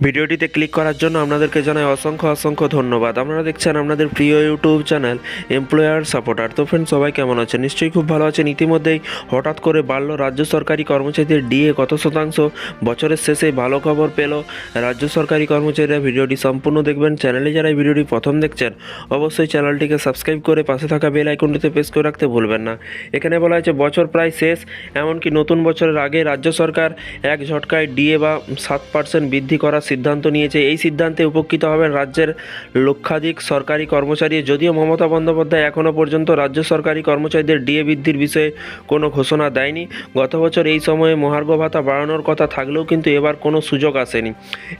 ভিডিওটিতে ক্লিক করার জন্য আপনাদেরকে জানাই অসংখ্য অসংখ্য ধন্যবাদ। আপনারা দেখছেন আপনাদের প্রিয় ইউটিউব চ্যানেল এমপ্লয়ার সাপোর্টার তো ফ্রেন্ড সবাই কেমন আছেন? নিশ্চয়ই খুব ভালো আছেন। ইতিমধ্যেই হঠাৎ করে বাড়ল রাজ্য সরকারি কর্মচারীদের ডিএ কত শতাংশ? বছরের শেষে ভালো খবর পেল রাজ্য সরকারি কর্মচারীরা। ভিডিওটি সম্পূর্ণ দেখবেন। চ্যানেলে যারা ভিডিওটি প্রথম দেখছেন, অবশ্যই চ্যানেলটিকে সাবস্ক্রাইব করে পাশে থাকা বেল আইকনটিতে প্রেস করে রাখতে ভুলবেন না। এখানে বলা হয়েছে, বছর প্রায় শেষ, এমনকি নতুন বছরের আগে রাজ্য সরকার এক ঝটকায় ডিএ বা সাত পার্সেন্ট বৃদ্ধি করার সিদ্ধান্ত নিয়েছে। এই সিদ্ধান্তে উপকৃত হবেন রাজ্যের লক্ষাধিক সরকারি কর্মচারী। যদিও মমতা বন্দ্যোপাধ্যায় এখনও পর্যন্ত রাজ্য সরকারি কর্মচারীদের ডিএ বৃদ্ধির বিষয়ে কোনো ঘোষণা দেয়নি। গত বছর এই সময়ে মহার্ঘ ভাতা বাড়ানোর কথা থাকলেও কিন্তু এবার কোনো সুযোগ আসেনি।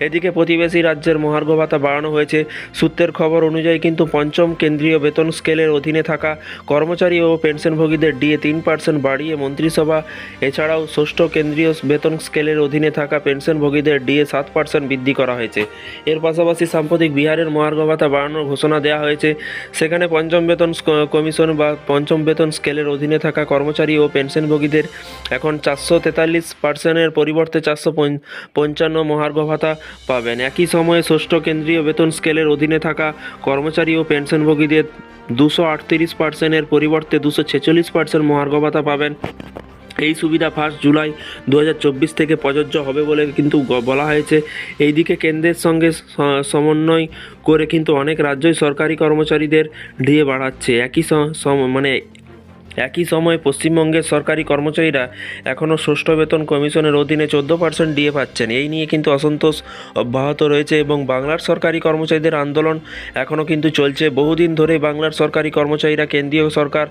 এদিকে প্রতিবেশী রাজ্যের মহার্ঘ ভাতা বাড়ানো হয়েছে। সূত্রের খবর অনুযায়ী কিন্তু পঞ্চম কেন্দ্রীয় বেতন স্কেলের অধীনে থাকা কর্মচারী ও পেনশনভোগীদের ডিএ তিন পার্সেন্ট বাড়িয়ে মন্ত্রিসভা, এছাড়াও ষষ্ঠ কেন্দ্রীয় বেতন স্কেলের অধীনে থাকা পেনশনভোগীদের ডিএ সাত পার্সেন্ট বৃদ্ধি করা হয়েছে। এর পাশাপাশি সাম্প্রতিক বিহারের মহার্ঘ ভাতা বাড়ানোর ঘোষণা দেওয়া হয়েছে। সেখানে পঞ্চম বেতন কমিশন বা পঞ্চম বেতন স্কেলের অধীনে থাকা কর্মচারী ও পেনশনভোগীদের এখন চারশো তেতাল্লিশ পার্সেন্টের পরিবর্তে চারশো পঞ্চান্ন মহার্ঘ ভাতা পাবেন। একই সময়ে ষষ্ঠ কেন্দ্রীয় বেতন স্কেলের অধীনে থাকা কর্মচারী ও পেনশনভোগীদের দুশো আটত্রিশ পার্সেন্টের পরিবর্তে দুশো ছেচল্লিশ পার্সেন্ট মহার্ঘ ভাতা পাবেন। এই সুবিধা ফার্স্ট জুলাই দু হাজার চব্বিশ থেকে প্রযোজ্য হবে বলে কিন্তু বলা হয়েছে। এইদিকে কেন্দ্রের সঙ্গে সমন্বয় করে কিন্তু অনেক রাজ্যই সরকারি কর্মচারীদের দিয়ে বাড়াচ্ছে। একই মানে একই সময়ে পশ্চিমবঙ্গের সরকারি কর্মচারীরা এখনও ষষ্ঠ বেতন কমিশনের অধীনে চোদ্দ পার্সেন্ট ডিএ পাচ্ছেন। এই নিয়ে কিন্তু অসন্তোষ অব্যাহত রয়েছে এবং বাংলার সরকারি কর্মচারীদের আন্দোলন এখনও কিন্তু চলছে। বহুদিন ধরে বাংলার সরকারি কর্মচারীরা কেন্দ্রীয় সরকার,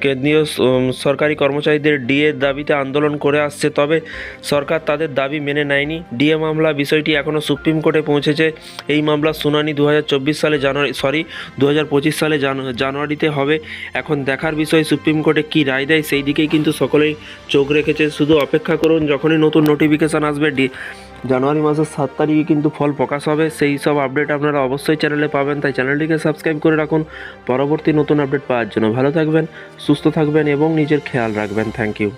কেন্দ্রীয় সরকারি কর্মচারীদের ডিএর দাবিতে আন্দোলন করে আসছে। তবে সরকার তাদের দাবি মেনে নেয়নি। ডিএ মামলা বিষয়টি এখনও সুপ্রিম কোর্টে পৌঁছেছে। এই মামলার শুনানি দু হাজার চব্বিশ সালে জানুয়ারি, সরি দু হাজার পঁচিশ সালে জানু- জানুয়ারিতে হবে। এখন দেখার বিষয় সুপ্রিম কোর্টে কি রায় দেয় সেই দিকেই কিন্তু সকলেই চোখ রেখেছে। শুধু অপেক্ষা করুন, যখনই নতুন নোটিফিকেশান আসবে, ডি জানুয়ারি মাসের সাত তারিখে কিন্তু ফল প্রকাশ হবে। সেই সব আপডেট আপনারা অবশ্যই চ্যানেলে পাবেন। তাই চ্যানেলটিকে সাবস্ক্রাইব করে রাখুন। পরবর্তী নতুন আপডেট পাওয়ার জন্য ভালো থাকবেন, সুস্থ থাকবেন এবং নিজের খেয়াল রাখবেন। Thank you